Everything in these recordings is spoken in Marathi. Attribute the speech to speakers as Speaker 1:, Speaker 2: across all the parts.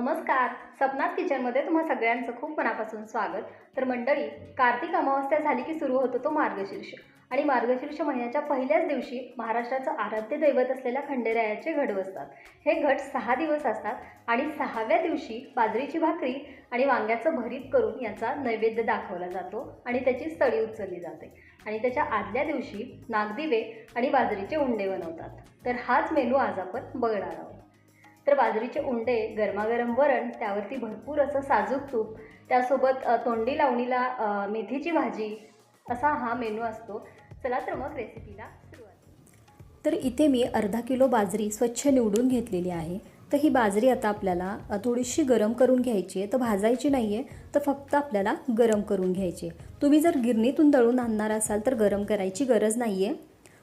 Speaker 1: नमस्कार. सपनात किचनमध्ये तुम्हा सगळ्यांचं खूप मनापासून स्वागत. तर मंडळी कार्तिक अमावस्या झाली की सुरू होतो तो मार्गशीर्ष. आणि मार्गशीर्ष महिन्याच्या पहिल्याच दिवशी महाराष्ट्राचं आराध्य दैवत असलेल्या खंडेरायाचे घट बसतात. हे घट सहा दिवस असतात आणि सहाव्या दिवशी बाजरीची भाकरी आणि वांग्याचं भरीत करून याचा नैवेद्य दाखवला जातो आणि त्याची स्थळी उचलली जाते. आणि त्याच्या आदल्या दिवशी नागदिवे आणि बाजरीचे उंडे बनवतात. तर हाच मेनू आज आपण बघणार आहोत. तर बाजरीचे उंडे गरमागरम वरण त्यावरती भरपूर असं साजूक तूप त्यासोबत तोंडी लावणीला मेथीची भाजी असा हा मेनू असतो. चला तर मग रेसिपीला सुरुवात
Speaker 2: तर इथे मी अर्धा किलो बाजरी स्वच्छ निवडून घेतलेली आहे. तर ही बाजरी आता आपल्याला थोडीशी गरम करून घ्यायची आहे. तर भाजायची नाही आहे तर फक्त आपल्याला गरम करून घ्यायची आहे. तुम्ही जर गिरणीतून दळून आणणार असाल तर गरम करायची गरज नाही आहे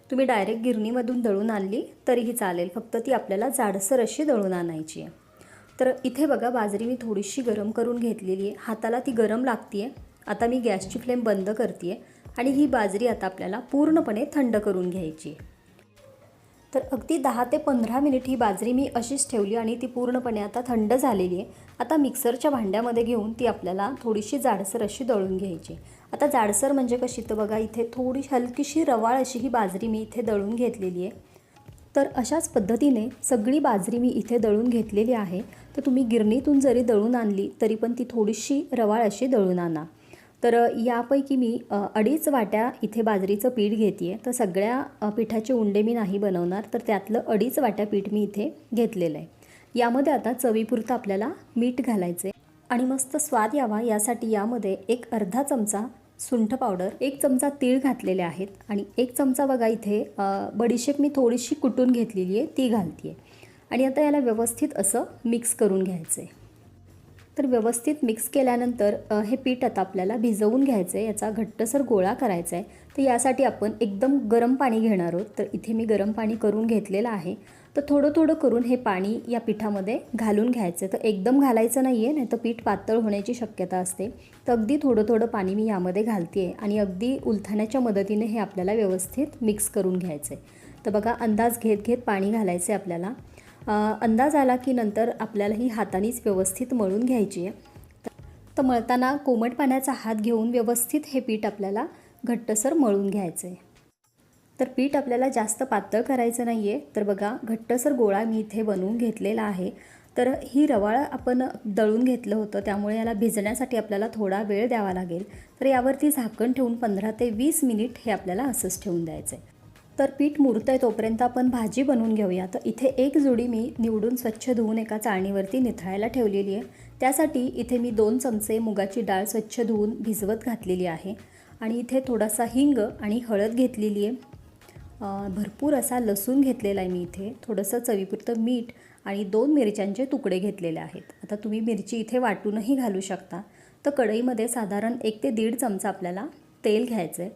Speaker 2: तुम्ही डायरेक्ट गिरणीमधून दळून आणली तरीही चालेल. फक्त ती आपल्याला जाडसर अशी दळून आणायची आहे. तर इथे बघा बाजरी मी थोडीशी गरम करून घेतलेली आहे. हाताला ती गरम लागते आहे आता मी गॅसची फ्लेम बंद करते आहे आणि ही बाजरी आता आपल्याला पूर्णपणे थंड करून घ्यायची आहे. तर अगदी दहा ते पंधरा मिनिट ही बाजरी मी अशीच ठेवली आणि ती पूर्णपणे आता थंड झालेली आहे. आता मिक्सरच्या भांड्यामध्ये घेऊन ती आपल्याला थोडीशी जाडसर अशी दळून घ्यायची आता जाडसर म्हणजे कशी? तर बघा इथे थोडी हलकीशी रवाळ अशी ही बाजरी मी इथे दळून घेतलेली आहे. तर अशाच पद्धतीने सगळी बाजरी मी इथे दळून घेतलेली आहे. तर तुम्ही गिरणीतून जरी दळून आणली तरी पण ती थोडीशी रवाळ अशी दळून आणा. तर यापैकी मी अडीच वाट्या इथे बाजरीचं पीठ घेते आहे तर सगळ्या पिठाचे उंडे मी नाही बनवणार तर त्यातलं अडीच वाट्या पीठ मी इथे घेतलेलं आहे. यामध्ये आता चवीपुरतं आपल्याला मीठ घालायचं आहे आणि मस्त स्वाद यावा यासाठी यामध्ये एक अर्धा चमचा सुंठ पावडर एक चमचा तीळ घातलेले आहेत आणि एक चमचा बघा इथे बडीशेप मी थोडीशी कुटून घेतलेली आहे ती घालते आहे आणि आता याला व्यवस्थित असं मिक्स करून घ्यायचं आहे तर व्यवस्थित मिक्स केल्यानंतर हे पीठ आता आपल्याला भिजवून घ्यायचं आहे याचा घट्टसर गोळा करायचा आहे तर यासाठी आपण एकदम गरम पाणी घेणार आहोत. तर इथे मी गरम पाणी करून घेतलेलं आहे. तर थोडं थोडं करून हे पाणी या पिठामध्ये घालून घ्यायचं. आहे तर एकदम घालायचं नाही आहे नाही तर पीठ पातळ होण्याची शक्यता असते. तर अगदी थोडं थोडं पाणी मी यामध्ये घालते आहे आणि अगदी उलथाण्याच्या मदतीने हे आपल्याला व्यवस्थित मिक्स करून घ्यायचं आहे तर बघा अंदाज घेत घेत पाणी घालायचं आहे आपल्याला अंदाज आला की नंतर आपल्याला ही हातानेच व्यवस्थित मळून घ्यायची आहे. तर मळताना कोमट पाण्याचा हात घेऊन व्यवस्थित हे पीठ आपल्याला घट्टसर मळून घ्यायचं आहे तर पीठ आपल्याला जास्त पातळ करायचं नाही आहे तर बघा घट्टसर गोळा मी इथे बनवून घेतलेला आहे. तर ही रवाळ आपण दळून घेतलं होतं त्यामुळे याला भिजण्यासाठी आपल्याला थोडा वेळ द्यावा लागेल. तर यावरती झाकण ठेवून पंधरा ते वीस मिनिट हे आपल्याला असंच ठेवून द्यायचं आहे तर पीठ मुरतं आहे तोपर्यंत आपण भाजी बनवून घेऊया. तर इथे एक जोडी मी निवडून स्वच्छ धुवून एका चाळणीवरती निथळायला ठेवलेली आहे. त्यासाठी इथे मी दोन चमचे मुगाची डाळ स्वच्छ धुवून भिजवत घातलेली आहे. आणि इथे थोडासा हिंग आणि हळद घेतलेली आहे. भरपूर असा लसूण घेतलेला आहे मी इथे. थोडंसं चवीपुरतं मीठ आणि दोन मिरच्यांचे तुकडे घेतलेले आहेत. आता तुम्ही मिरची इथे वाटूनही घालू शकता. तर कढईमध्ये साधारण एक ते दीड चमचा आपल्याला तेल घ्यायचं आहे.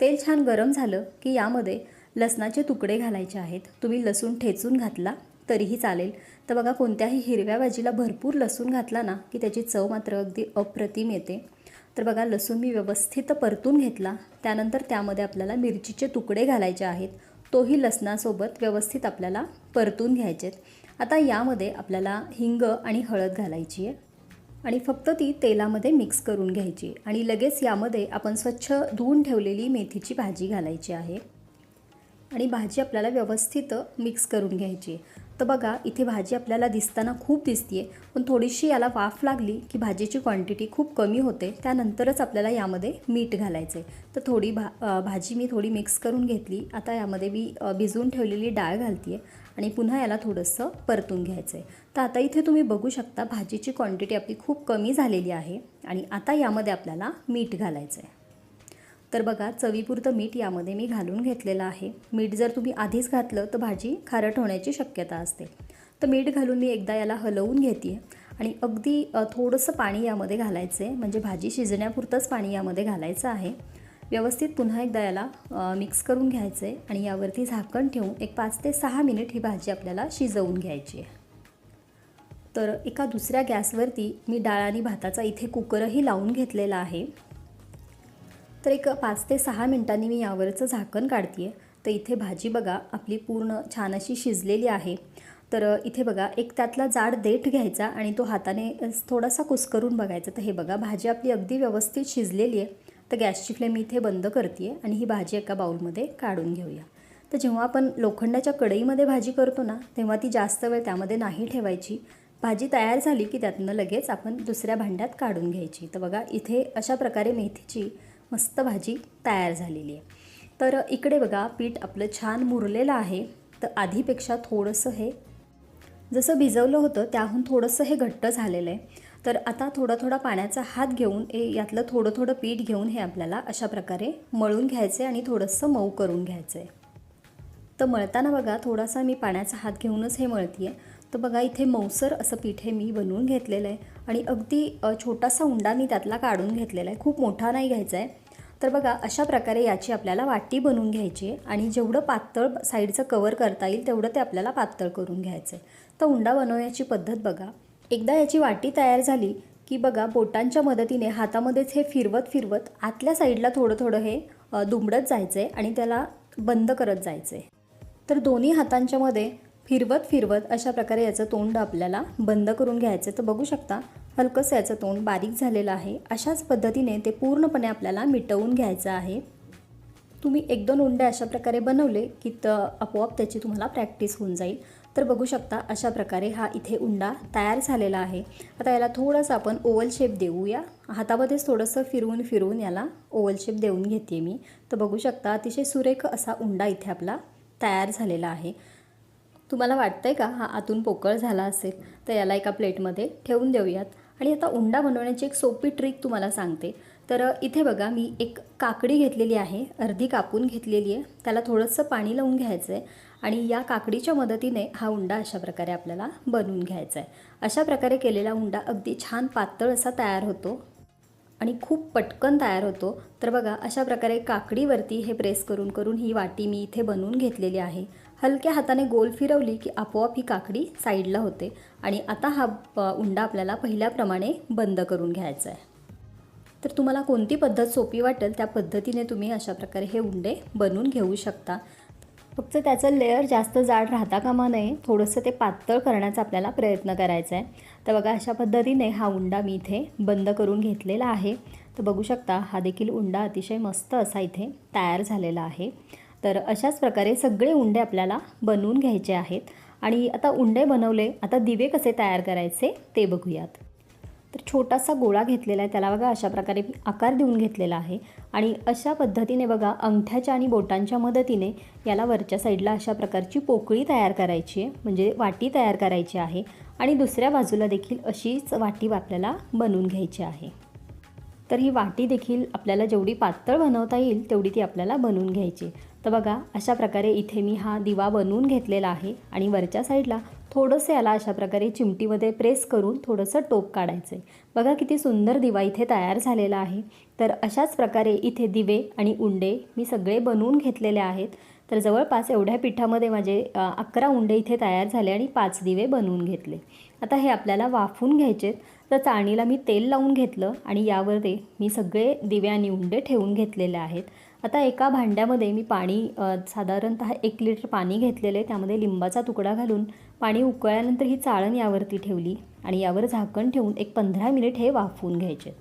Speaker 2: तेल छान गरम झालं की यामध्ये लसणाचे तुकडे घालायचे आहेत. तुम्ही लसूण ठेचून घातला तरीही चालेल. तर बघा कोणत्याही हिरव्या भाजीला भरपूर लसूण घातला ना की त्याची चव मात्र अगदी अप्रतिम येते. तर बघा लसूण मी व्यवस्थित परतून घेतला. त्यानंतर त्यामध्ये आपल्याला मिरचीचे तुकडे घालायचे आहेत. तोही लसणासोबत व्यवस्थित आपल्याला परतून घ्यायचे आहेत. आता यामध्ये आपल्याला हिंग आणि हळद घालायची आहे. आणि फक्त ती तेलामध्ये मिक्स करून घ्यायची आणि लगेच यामध्ये आपण स्वच्छ धुवून ठेवलेली मेथीची भाजी घालायची आहे. आणि भाजी आपल्याला व्यवस्थित मिक्स करून घ्यायची आहे. तर बघा इथे भाजी आपल्याला दिसताना खूप दिसते पण थोडीशी याला वाफ लागली की भाजीची क्वांटिटी खूप कमी होते त्यानंतरच आपल्याला यामध्ये मीठ घालायचं आहे तर थोडी भा भाजी मी थोडी मिक्स करून घेतली. आता यामध्ये मी भिजवून ठेवलेली डाळ घालते आहे आणि पुन्हा याला थोडंसं परतून घ्यायचं आहे तर आता इथे तुम्ही बघू शकता भाजीची क्वांटिटी आपली खूप कमी झालेली आहे आणि आता यामध्ये आपल्याला मीठ घालायचं आहे तर बघा चवीपुरतं मीठ यामध्ये मी घालून घेतलेलं आहे. मीठ जर तुम्ही आधीच घातलं तर भाजी खारट होण्याची शक्यता असते. तर मीठ घालून मी एकदा याला हलवून घेते आणि अगदी थोडंसं पाणी यामध्ये घालायचं आहे म्हणजे भाजी शिजण्यापुरतंच पाणी यामध्ये घालायचं आहे. व्यवस्थित पुन्हा एकदा याला मिक्स करून घ्यायचं आहे आणि यावरती झाकण ठेवून एक पाच ते सहा मिनिट ही भाजी आपल्याला शिजवून घ्यायची आहे. तर एका दुसऱ्या गॅसवरती मी डाळ आणि भाताचा इथे कुकरही लावून घेतलेला आहे. तर एक पाच ते सहा मिनटांनी मी यावरचं झाकण काढते आहे तर इथे भाजी बघा आपली पूर्ण छान अशी शिजलेली आहे. तर इथे बघा एक त्यातला जाड देठ घ्यायचा आणि तो हाताने थोडासा कुस्करून बघायचा. तर हे बघा भाजी आपली अगदी व्यवस्थित शिजलेली आहे. तर गॅसची फ्लेम इथे बंद करते आहे आणि ही भाजी एका बाऊलमध्ये काढून घेऊया. तर जेव्हा आपण लोखंडाच्या कढईमध्ये भाजी करतो ना तेव्हा ती जास्त वेळ त्यामध्ये नाही ठेवायची. भाजी तयार झाली की त्यातनं लगेच आपण दुसऱ्या भांड्यात काढून घ्यायची. तर बघा इथे अशा प्रकारे मेथीची मस्त भाजी तयार झालेली आहे. तर इकडे बघा पीठ आपलं छान मुरलेलं आहे. तर आधीपेक्षा थोडंसं हे जसं भिजवलं होतं त्याहून थोडंसं हे घट्ट झालेलं आहे. तर आता थोडा थोडा पाण्याचा हात घेऊन हे यातलं थोडं थोडं पीठ घेऊन हे आपल्याला अशा प्रकारे मळून घ्यायचं आहे आणि थोडंसं मऊ करून घ्यायचं आहे तर मळताना बघा थोडासा मी पाण्याचा हात घेऊनच हे मळते आहे तर बघा इथे मौसर असं पीठ हे मी बनवून घेतलेलं आहे. आणि अगदी छोटासा उंडा मी त्यातला काढून घेतलेला आहे. खूप मोठा नाही घ्यायचा आहे तर बघा अशा प्रकारे याची आपल्याला वाटी बनवून घ्यायची आहे आणि जेवढं पातळ साईडचं कवर करता येईल तेवढं ते आपल्याला पातळ करून घ्यायचं आहे. तर उंडा बनवण्याची पद्धत बघा. एकदा याची वाटी तयार झाली की बघा बोटांच्या मदतीने हातामध्येच हे फिरवत फिरवत आतल्या साईडला थोडं थोडं हे दुमडत जायचं आहे आणि त्याला बंद करत जायचं आहे तर दोन्ही हातांच्यामध्ये फिरवत फिरवत अशा प्रकारे याचं तोंड आपल्याला बंद करून घ्यायचं तर बघू शकता हलकंसं याचं तोंड बारीक झालेलं आहे. अशाच पद्धतीने ते पूर्णपणे आपल्याला मिटवून घ्यायचं आहे. तुम्ही एक दोन उंडे अशा प्रकारे बनवले की त आपोआप त्याची तुम्हाला प्रॅक्टिस होऊन जाईल. तर बघू शकता अशा प्रकारे हा इथे उंडा तयार झालेला आहे. आता याला थोडंसं आपण ओवल शेप देऊया. हातामध्येच थोडंसं फिरवून फिरवून याला ओवल शेप देऊन घेते मी. तर बघू शकता अतिशय सुरेख असा उंडा इथे आपला तयार झालेला आहे. तुम्हाला वाटतंय का हा आतून पोकळ झाला असेल? तर याला एका प्लेटमध्ये ठेवून देऊयात. आणि आता उंडा बनवण्याची एक सोपी ट्रिक तुम्हाला सांगते. तर इथे बघा मी एक काकडी घेतलेली आहे अर्धी कापून घेतलेली आहे. त्याला थोडंसं पाणी लावून घ्यायचं आहे आणि या काकडीच्या मदतीने हा उंडा अशा प्रकारे आपल्याला बनवून घ्यायचा आहे अशा प्रकारे केलेला उंडा अगदी छान पातळ असा तयार होतो आणि खूप पटकन तयार होतो. तर बघा अशा प्रकारे काकडीवरती हे प्रेस करून करून ही वाटी मी इथे बनवून घेतलेली आहे. हलक्या हाताने गोल फिरवली की आपोआप ही काकडी साईडला होते आणि आता हा प- उंडा आपल्याला पहिल्याप्रमाणे बंद करून घ्यायचा आहे. तर तुम्हाला कोणती पद्धत सोपी वाटेल त्या पद्धतीने तुम्ही अशा प्रकारे हे उंडे बनवून घेऊ शकता. फक्त त्याचं लेअर जास्त जाड राहता कामा नये थोडंसं ते पातळ करण्याचा आपल्याला प्रयत्न करायचा आहे. तर बघा अशा पद्धतीने हा उंडा मी इथे बंद करून घेतलेला आहे. तर बघू शकता हा देखील उंडा अतिशय मस्त असा इथे तयार झालेला आहे. तर अशाच प्रकारे सगळे उंडे आपल्याला बनवून घ्यायचे आहेत. आणि आता उंडे बनवले आता दिवे कसे तयार करायचे ते बघूयात. तर छोटासा गोळा घेतलेला आहे त्याला बघा अशा प्रकारे आकार देऊन घेतलेला आहे. आणि अशा पद्धतीने बघा अंगठ्याच्या आणि बोटांच्या मदतीने याला वरच्या साईडला अशा प्रकारची पोकळी तयार करायची आहे म्हणजे वाटी तयार करायची आहे. आणि दुसऱ्या बाजूला देखील अशीच वाटी आपल्याला बनवून घ्यायची आहे. तर ही वाटी देखील आपल्याला जेवढी पातळ बनवता येईल तेवढी ती आपल्याला बनवून घ्यायची तर बघा अशा प्रकारे इथे मी हा दिवा बनवून घेतलेला आहे आणि वरच्या साईडला थोडंसं याला अशा प्रकारे चिमटीमध्ये प्रेस करून थोडंसं टोप काढायचं आहे बघा किती सुंदर दिवा इथे तयार झालेला आहे. तर अशाच प्रकारे इथे दिवे आणि उंडे मी सगळे बनवून घेतलेले आहेत. तर जवळपास एवढ्या पिठामध्ये माझे अकरा उंडे इथे तयार झाले आणि पाच दिवे बनवून घेतले. आता हे आपल्याला वाफून घ्यायचे तर चाळणीला मी तेल लावून घेतलं आणि यावर ते मी सगळे दिवे आणि उंडे ठेवून घेतलेले आहेत. आता एका भांड्यामध्ये मी पाणी साधारणतः एक लिटर पाणी घेतलेले त्यामध्ये लिंबाचा तुकडा घालून पाणी उकळल्यानंतर ही चाळण यावरती ठेवली आणि यावर झाकण ठेवून एक पंधरा मिनिट हे वाफवून घ्यायचे.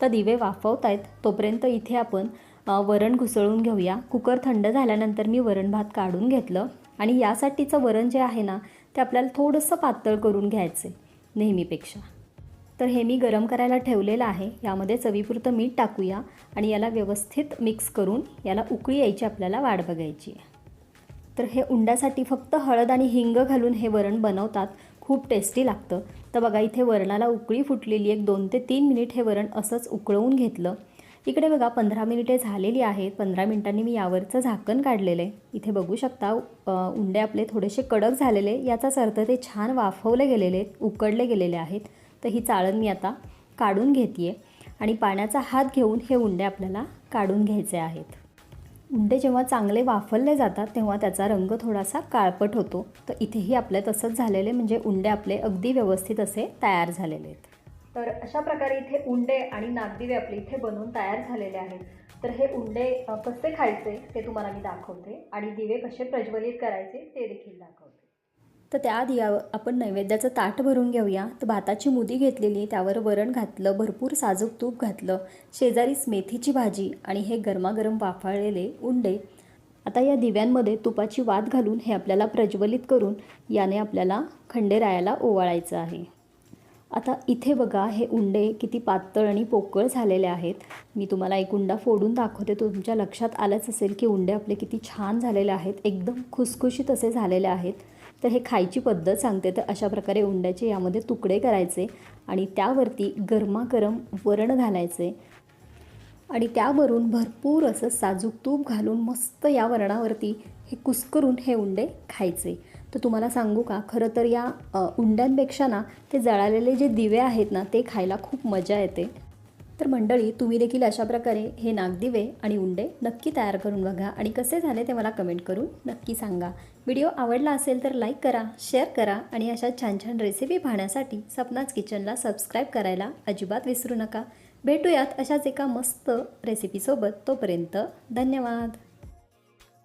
Speaker 2: तर दिवे वाफवतायत तोपर्यंत इथे आपण वरण घुसळून घेऊया. कुकर थंड झाल्यानंतर मी वरण भात काढून घेतलं आणि यासाठीचं वरण जे आहे ना ते आपल्याला थोडंसं पातळ करून घ्यायचं आहे नेहमीपेक्षा. तर हे मी गरम करायला ठेवलेलं आहे. यामध्ये चवीपुरतं मीठ टाकूया आणि याला व्यवस्थित मिक्स करून याला उकळी यायची आपल्याला वाढ बघायची. आहे तर हे उंड्यासाठी फक्त हळद आणि हिंग घालून हे वरण बनवतात. खूप टेस्टी लागतं. तर बघा इथे वरणाला उकळी फुटलेली एक दोन ते तीन मिनिट हे वरण असंच उकळवून घेतलं. इकडे बघा पंधरा मिनिटे झालेली आहेत. पंधरा मिनिटांनी मी यावरचं झाकण काढलेलं आहे. इथे बघू शकता उंडे आपले थोडेसे कडक झालेले याचाच अर्थ ते छान वाफवले गेलेले आहेत उकडले गेलेले आहेत. तर ही चाळण मी आता काढून घेते आणि पाण्याचा हात घेऊन हे उंडे आपल्याला काढून घ्यायचे आहेत. उंडे जेव्हा चांगले वाफरले जातात तेव्हा त्याचा रंग थोडासा काळपट होतो. तर इथेही आपले तसंच झालेले म्हणजे उंडे आपले अगदी व्यवस्थित असे तयार झालेले आहेत. तर अशा प्रकारे इथे उंडे आणि नागदिवे आपले इथे बनवून तयार झालेले आहेत. तर हे उंडे कसे खायचे ते तुम्हाला मी दाखवते. आणि दिवे कसे प्रज्वलित करायचे ते देखील दाखवते. तर त्याआधी आपण नैवेद्याचं ताट भरून घेऊया. तर भाताची मुदी घेतलेली त्यावर वरण घातलं भरपूर साजूक तूप घातलं शेजारीच मेथीची भाजी आणि हे गरमागरम वाफाळलेले उंडे. आता या दिव्यांमध्ये तुपाची वात घालून हे आपल्याला प्रज्वलित करून याने आपल्याला खंडेरायाला ओवाळायचं आहे. आता इथे बघा हे उंडे किती पातळ आणि पोकळ झालेले आहेत. मी तुम्हाला एक उंडा फोडून दाखवते. तुमच्या लक्षात आलंच असेल की उंडे आपले किती छान झालेले आहेत. एकदम खुसखुशीत असे झालेले आहेत. तर हे खायची पद्धत सांगते. तर अशा प्रकारे उंड्याचे यामध्ये तुकडे करायचे आणि त्यावरती गरमागरम वरण घालायचे. आणि त्यावरून भरपूर असं साजूक तूप घालून मस्त या वरणावरती हे कुस्करून हे उंडे खायचे. तर तुम्हाला सांगू का? खरं तर या उंड्यांपेक्षा ना ते जळालेले जे दिवे आहेत ना ते खायला खूप मजा येते. तर मंडळी तुम्ही देखील अशा प्रकारे हे नागदिवे आणि उंडे नक्की तयार करून बघा आणि कसे झाले ते मला कमेंट करून नक्की सांगा. व्हिडिओ आवडला असेल तर लाईक करा शेअर करा आणि अशा छान छान रेसिपी पाहण्यासाठी सपनाच किचनला सबस्क्राईब करायला अजिबात विसरू नका. भेटूयात अशाच एका मस्त रेसिपीसोबत तोपर्यंत धन्यवाद.